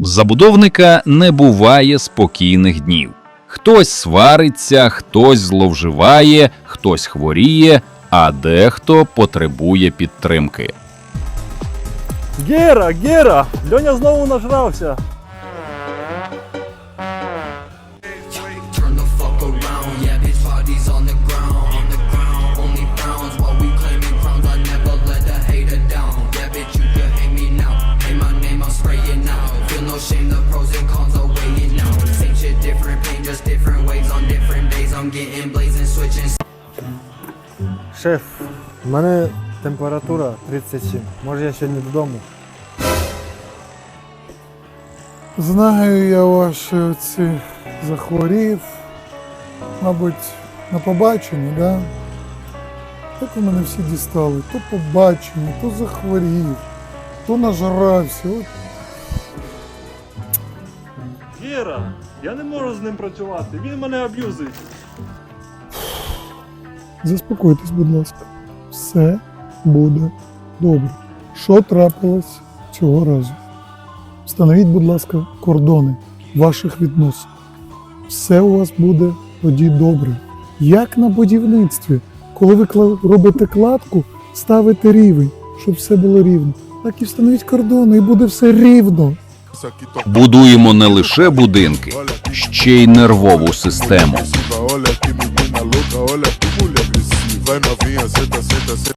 Забудовника не буває спокійних днів. Хтось свариться, хтось зловживає, хтось хворіє, а дехто потребує підтримки. Гера, Гера! Льоня знову нажрався. I'm getting blazing, switching. Шеф, в мене температура 37. Може я сьогодні додому? Знаю я ваші ці захворів, мабуть, на побаченні, да? Так у мене всі дістали. То побачення, то захворів, то нажрався. Гера, я не можу з ним працювати. Він мене аб'юзить. заспокойтесь, будь ласка. Все буде добре. Що трапилось цього разу? Встановіть, будь ласка, кордони ваших відносин. Все у вас буде тоді добре. Як на будівництві, коли ви робите кладку, ставите рівень, щоб все було рівно. Так і встановіть кордони, і буде все рівно. Будуємо не лише будинки, ще й нервову систему.